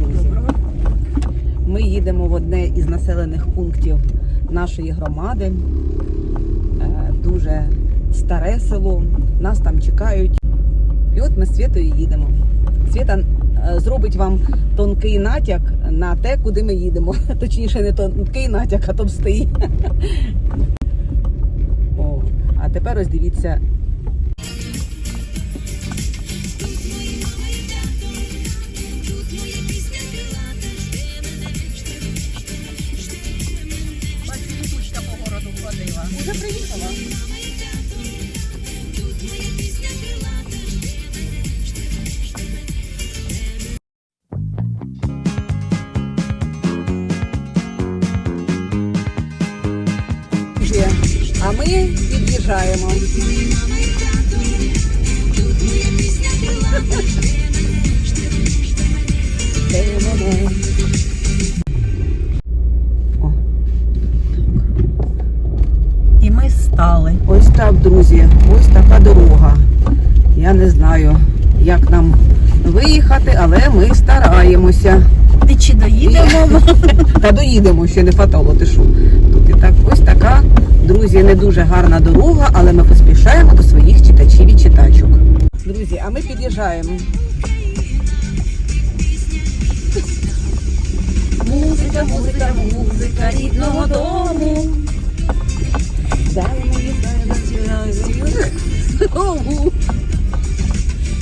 друзі. Ми їдемо в одне із населених пунктів нашої громади. Е, Дуже старе село. Нас там чекають. І от ми з Світою їдемо. Світа е, зробить вам тонкий натяк на те, куди ми їдемо. Точніше, не тонкий натяк, а товстий. О, а тепер ось дивіться. Під'їжджаємо. О, І ми стали. Ось так, друзі, ось така дорога. Я не знаю, як нам виїхати, але ми стараємося. І чи доїдемо? Та доїдемо, ще не фатало, ти що. Тут і так, ось така, друзі, не дуже гарна дорога, але ми поспішаємо до своїх читачів і читачок. Друзі, а ми під'їжджаємо. Музика, музика, музика рідного дому. Дай мені знову.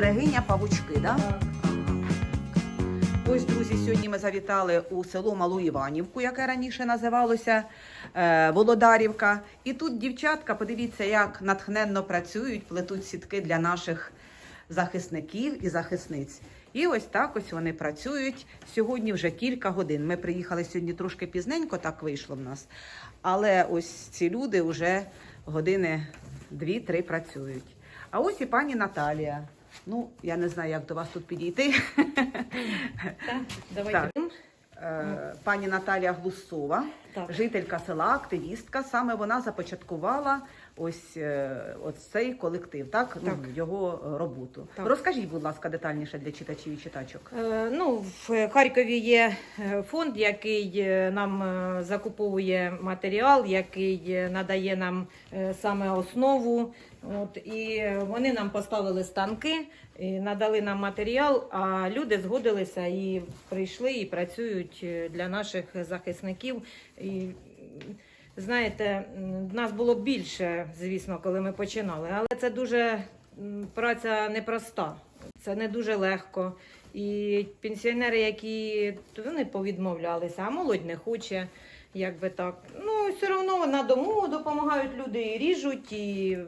берегиня павучки, да? Ось, друзі, сьогодні ми завітали у село Малу Іванівку, яке раніше називалося е, Володарівка. І тут дівчатка, подивіться, як натхненно працюють, плетуть сітки для наших захисників і захисниць. І ось так ось вони працюють. Сьогодні вже кілька годин. Ми приїхали сьогодні трошки пізненько, так вийшло в нас. Але ось ці люди вже години дві-три працюють. А ось і пані Наталія. Ну, я не знаю, як до вас тут підійти. Давайте. Е, Пані Наталія Глусова, Так. жителька села, активістка. Саме вона започаткувала ось, е, ось цей колектив, так? Ну, його е, роботу. Так. Розкажіть, будь ласка, детальніше для читачів і читачок. Е, Ну, в Харкові є е, фонд, який нам закуповує матеріал, який надає нам саме основу. От, і вони нам поставили станки, і надали нам матеріал, а люди згодилися і прийшли і працюють е, для наших захисників. І, знаєте, нас було більше, звісно, коли ми починали, але це дуже праця непроста. Це не дуже легко. І пенсіонери, які вони повідмовлялися, а молодь не хоче, як би так. Ну, все одно на дому допомагають люди і ріжуть, і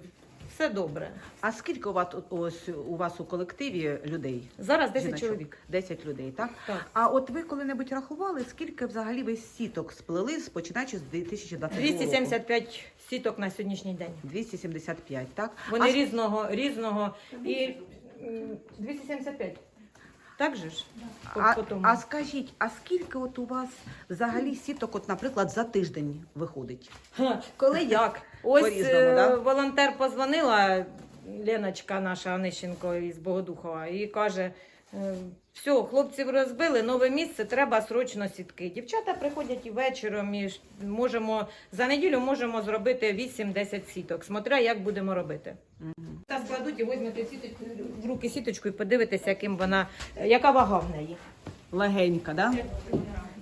все добре. А скільки у вас ось у вас у колективі людей? Зараз 10 Жіночок? чоловік. 10 людей, так? Так. А от ви коли-небудь рахували, скільки взагалі ви сіток сплели, починаючи з 2022 року? 275 сіток на сьогоднішній день. 275, так? Вони а, різного, різного. І м, 275. Так же ж? По- а, по тому. а скажіть, а скільки от у вас взагалі сіток, от, наприклад, за тиждень виходить? Ха, Коли як? Ось По-різному, е, да? волонтер позвонила, Леночка наша Онищенко із Богодухова, і каже: е, все, хлопців розбили, нове місце, треба срочно сітки. Дівчата приходять і вечором, і можемо, за неділю можемо зробити 8-10 сіток, смотря як будемо робити. Та складуть і візьмете сіточку, в руки сіточку і подивитися, яким вона, яка вага в неї. Легенька, да?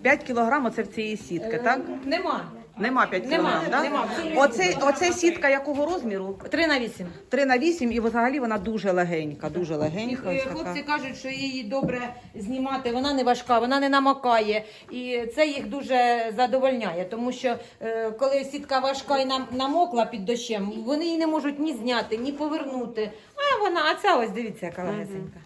5 кілограм оце в цієї сітки, так? Е, Нема. Нема 5 Нема, кілограм, да? нема. Оце, оце сітка якого розміру? 3 на 8. 3 на 8 і взагалі вона дуже легенька, дуже легенька. ось така. Хлопці кажуть, що її добре знімати, вона не важка, вона не намокає. І це їх дуже задовольняє, тому що е, коли сітка важка і нам намокла під дощем, вони її не можуть ні зняти, ні повернути. А вона, а ця ось дивіться, яка легесенька.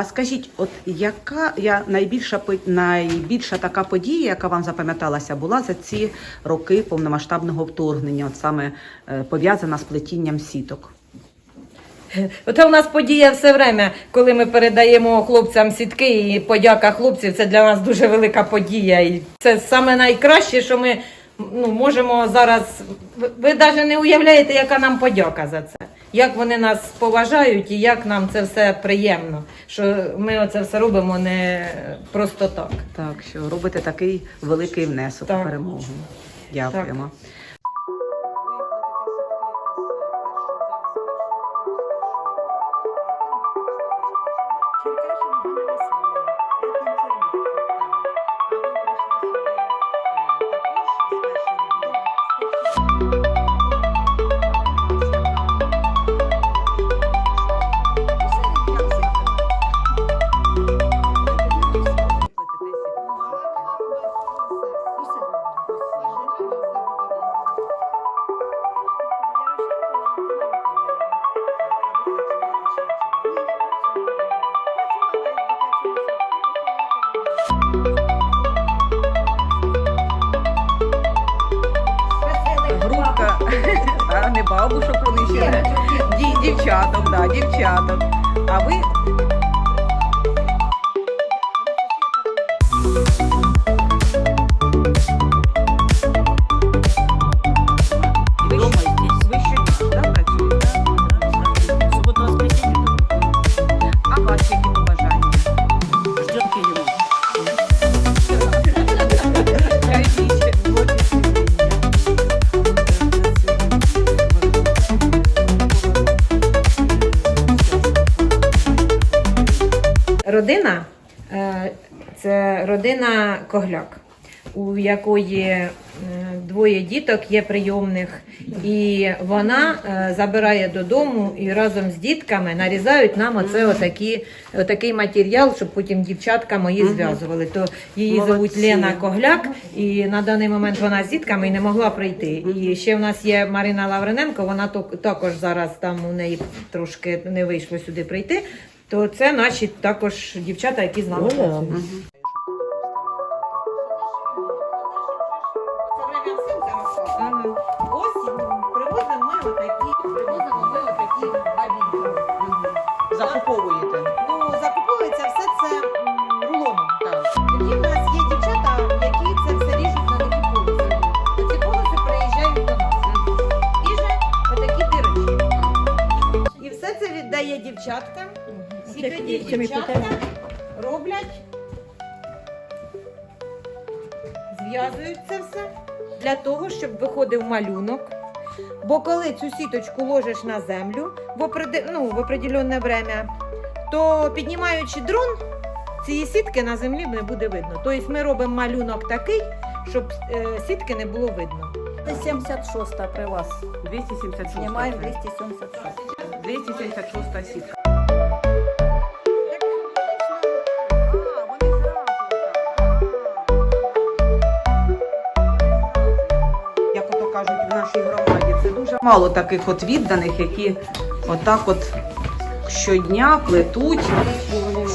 А скажіть, от яка я найбільша найбільша така подія, яка вам запам'яталася, була за ці роки повномасштабного вторгнення, от саме е, пов'язана з плетінням сіток? Оце у нас подія все время, коли ми передаємо хлопцям сітки і подяка хлопців, це для нас дуже велика подія. І це саме найкраще, що ми ну, можемо зараз. Ви навіть не уявляєте, яка нам подяка за це. Як вони нас поважають і як нам це все приємно, що ми оце все робимо не просто так. Так, що робите такий великий внесок Так. у перемогу. Дякуємо. Бабушок вони ще. Дівчаток, да, дівчаток. А Ви Родина е, це родина Когляк, у якої е, двоє діток є прийомних, і вона е, забирає додому і разом з дітками нарізають нам оце отакі, отакий матеріал, щоб потім дівчатка мої зв'язували. То її звуть Лена Когляк, і на даний момент вона з дітками і не могла прийти. І ще в нас є Марина Лаврененко, вона також зараз там у неї трошки не вийшло сюди прийти. То це наші також дівчата, які з нами працюють. Ось привозимо ми отакі, привозимо ми отакі бабінки. Закуповуєте. Ну, закуповується все це м, рулоном. Так. Тоді в нас є дівчата, які це все ріжуть на такі полоси. Приїжджають до нас. І отакі дирочки. І все це віддає дівчаткам. І Це- тоді це ми дівчатка питаємо. роблять, зв'язують це все для того, щоб виходив малюнок. Бо коли цю сіточку ложиш на землю в, ну, в определенне время, то піднімаючи дрон, цієї сітки на землі не буде видно. Тобто ми робимо малюнок такий, щоб е, сітки не було видно. 76 при вас. 276. Снимаем 276. 276 сітка. Мало таких от відданих, які отак от щодня плетуть,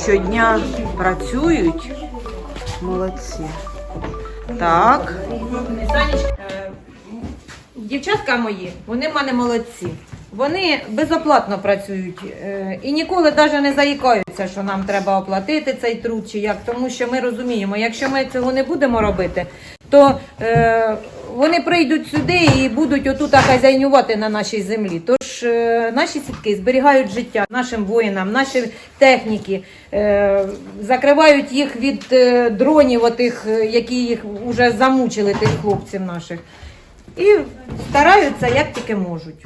щодня працюють. Молодці. Так. Е, дівчатка мої, вони в мене молодці. Вони безоплатно працюють е, і ніколи навіть не заїкаються, що нам треба оплатити цей труд чи як, тому що ми розуміємо, якщо ми цього не будемо робити, то е, вони прийдуть сюди і будуть отут хазяйнувати на нашій землі. Тож е, наші сітки зберігають життя нашим воїнам, наші техніки, е, закривають їх від е, дронів, отих, е, які їх вже замучили, тих хлопців наших. І стараються як тільки можуть.